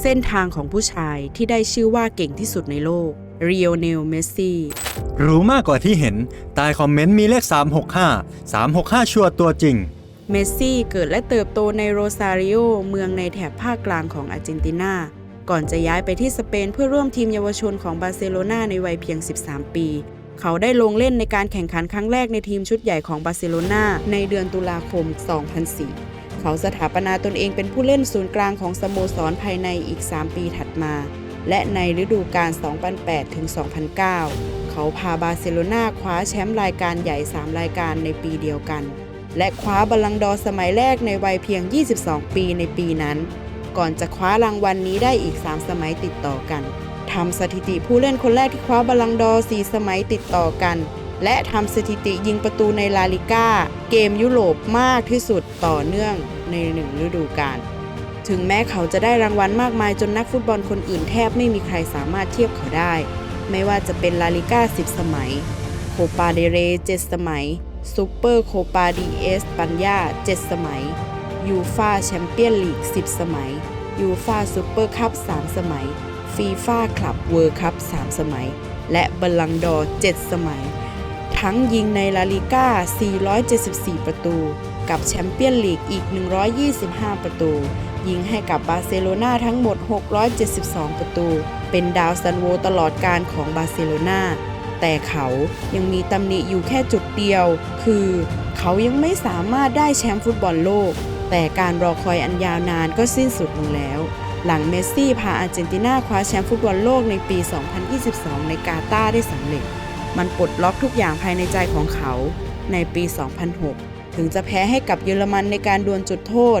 เส้นทางของผู้ชายที่ได้ชื่อว่าเก่งที่สุดในโลกเรียวเนลเมสซี่รู้มากกว่าที่เห็น ใต้คอมเมนต์มีเลข 365 365 ชัวร์ตัวจริง เมสซี่เกิดและเติบโตในโรซาริโอเมืองในแถบภาคกลางของอาร์เจนตินา ก่อนจะย้ายไปที่สเปนเพื่อร่วมทีมเยาวชนของบาร์เซโลนาในวัยเพียง 13 ปี เขาได้ลงเล่นในการแข่งขันครั้งแรกในทีมชุดใหญ่ของบาร์เซโลนาในเดือนตุลาคม 2004 เขาสถาปนาตนเองเป็นผู้เล่นศูนย์กลางของสโมสรภายในอีก 3 ปีถัดมา และในฤดูกาล 2008 ถึง 2009 เขาพาบาร์เซโลนาคว้าแชมป์รายการใหญ่ 3 รายการในปีเดียวกัน และคว้าบัลลังดอร์สมัยแรกในวัยเพียง 22 ปีในปีนั้น ก่อนจะคว้ารางวัลนนี้ได้อีก 3 สมัยติดต่อกันทำสถิติผู้เล่นคนแรกที่คว้าบัลลังดอร์4สมัยติดต่อกันและทำสถิติยิงประตูในลาลิก้า เกมยุโรปมากที่สุดต่อเนื่อง ในหนึ่งฤดูกาล ถึงแม้เขาจะได้รางวัลมากมายจนนักฟุตบอลคนอื่นแทบไม่มีใครสามารถเทียบเขาได้ ไม่ว่าจะเป็นลาลิก้า 10 สมัย โคปาเดเร7สมัย ซูเปอร์โคปาดีเอสปัญญา7สมัย ยูฟาแชมเปี้ยนลีก 10 สมัย ยูฟาซูเปอร์คัพ 3 สมัยฟีฟ่าคลับเวิร์คัพ 3 สมัย และบัลลังดอร์ 7 สมัย ทั้งยิงในลาลิก้า 474 ประตูกับแชมเปี้ยนลีกอีก 125 ประตู ยิงให้กับบาร์เซโลนาทั้งหมด 672 ประตู เป็นดาวซันโวตลอดการของบาร์เซโลนาแต่เขายังมีตำหนิอยู่แค่จุดเดียว คือเขายังไม่สามารถได้แชมป์ฟุตบอลโลก แต่การรอคอยอันยาวนานก็สิ้นสุดลงแล้ว หลังเมสซี่พาอาร์เจนตินาคว้าแชมป์ฟุตบอลโลกในปี 2022 ในกาตาร์ได้สำเร็จ มันปลดล็อกทุกอย่างภายในใจของเขาในปี 2006 ถึงจะแพ้ให้กับเยอรมันในการดวลจุดโทษ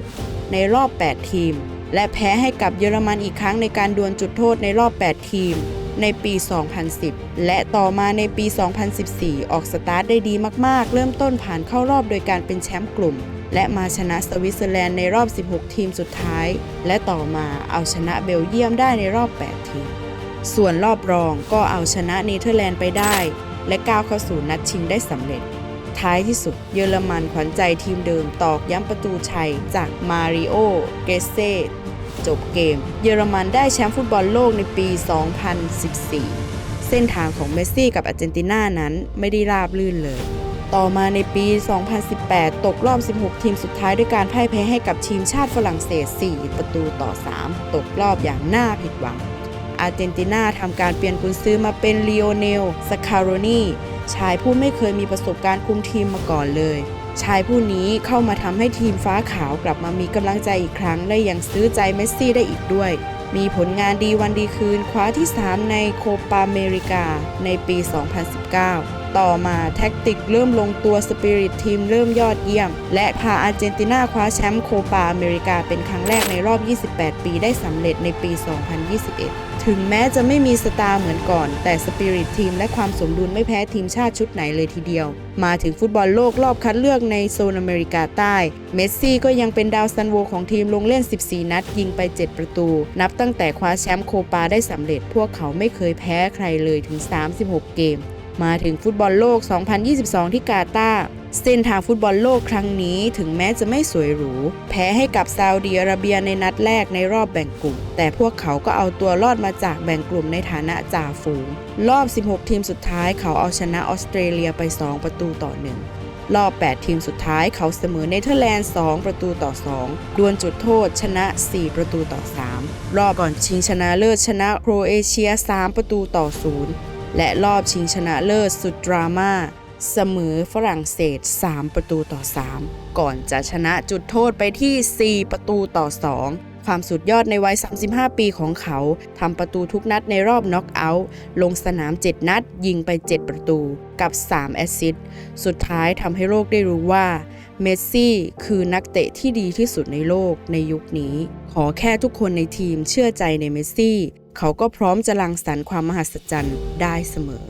ในรอบ 8 ทีม และแพ้ให้กับเยอรมันอีกครั้งในการดวลจุดโทษในรอบ 8 ทีม ในปี 2010 และต่อมาในปี 2014 ออกสตาร์ทได้ดีมากๆ เริ่มต้นผ่านเข้ารอบโดยการเป็นแชมป์กลุ่ม และมาชนะสวิตเซอร์แลนด์ในรอบ 16 ทีมสุดท้าย และต่อมาเอาชนะเบลเยียมได้ในรอบ 8 ทีม ส่วนรอบรองก็เอาชนะเนเธอร์แลนด์ไปได้ และก้าวเข้าสู่นัดชิงได้สำเร็จ ท้ายที่สุดเยอรมันขวัญใจทีมเดิมตอกย้ำประตูชัยจากมาริโอเกเซจบเกม เยอรมันได้แชมป์ฟุตบอลโลกในปี 2014 เส้นทางของเมสซี่กับอาร์เจนตินานั้นไม่ได้ราบลื่นเลย ต่อมาในปี 2018 ตกรอบ 16 ทีมสุดท้ายด้วยการพ่ายแพ้ให้กับทีมชาติฝรั่งเศส 4 ประตูต่อ 3 ตกรอบอย่างน่าผิดหวัง อาร์เจนตินาทำการเปลี่ยนกุนซื้อมาเป็นลีโอเนลสคาโรนี ชายผู้ไม่เคยมีประสบการณ์คุมทีมมาก่อนเลย ชายผู้นี้เข้ามาทำให้ทีมฟ้าขาวกลับมามีกำลังใจอีกครั้ง และยังซื้อใจเมสซี่ได้อีกด้วย มีผลงานดีวันดีคืนคว้าที่ 3 ในโคปาอเมริกาในปี 2019 ต่อมาแท็กติกเริ่มลงตัวสปิริตทีมเริ่มยอดเยี่ยม และพาอาร์เจนตินาคว้าแชมป์โคปาอเมริกาเป็นครั้งแรกในรอบ 28 ปีได้สำเร็จในปี 2021 ถึงแม้จะไม่มีสตาร์เหมือนก่อน แต่สปิริตทีมและความสมดุลไม่แพ้ทีมชาติชุดไหนเลยทีเดียว มาถึงฟุตบอลโลกรอบคัดเลือกในโซนอเมริกาใต้ เมสซี่ก็ยังเป็นดาวซันโวของทีมลงเล่น 14 นัด ยิงไป 7 ประตู นับตั้งแต่คว้าแชมป์โคปาได้สำเร็จ พวกเขาไม่เคยแพ้ใครเลยถึง 36 เกม มาถึงฟุตบอลโลก 2022 ที่กาตาร์เส้นทางฟุตบอลโลกครั้งนี้ถึงแม้จะไม่สวยหรู แพ้ให้กับซาอุดีอาระเบียในนัดแรกในรอบแบ่งกลุ่ม แต่พวกเขาก็เอาตัวรอดมาจากแบ่งกลุ่มในฐานะจ่าฝูง รอบ 16 ทีมสุดท้ายเขาเอาชนะออสเตรเลียไป 2 ประตูต่อ 1รอบ 8 ทีมสุดท้ายเขาเสมอเนเธอร์แลนด์ 2 ประตูต่อ 2 ดวลจุดโทษชนะ 4 ประตูต่อ 3 รอบก่อนชิงชนะเลิศชนะโครเอเชีย 3 ประตูต่อ 0 และรอบชิงชนะเลิศสุดดราม่าเสมอฝรั่งเศส 3 ประตูต่อ 3 ก่อนจะชนะจุดโทษไปที่ 4 ประตูต่อ 2 ความสุดยอดในวัย 35 ปีของเขาทำประตูทุกนัดในรอบน็อกเอาท์ลงสนาม 7 นัด ยิงไป 7 ประตูกับ 3 แอสซิสต์สุดท้ายทำให้โลกได้รู้ว่า เมสซี่คือนักเตะที่ดีที่สุดในโลกในยุคนี้ ขอแค่ทุกคนในทีมเชื่อใจในเมสซี่ เขาก็พร้อมจะลังสรรค์ความมหัศจรรย์ได้เสมอ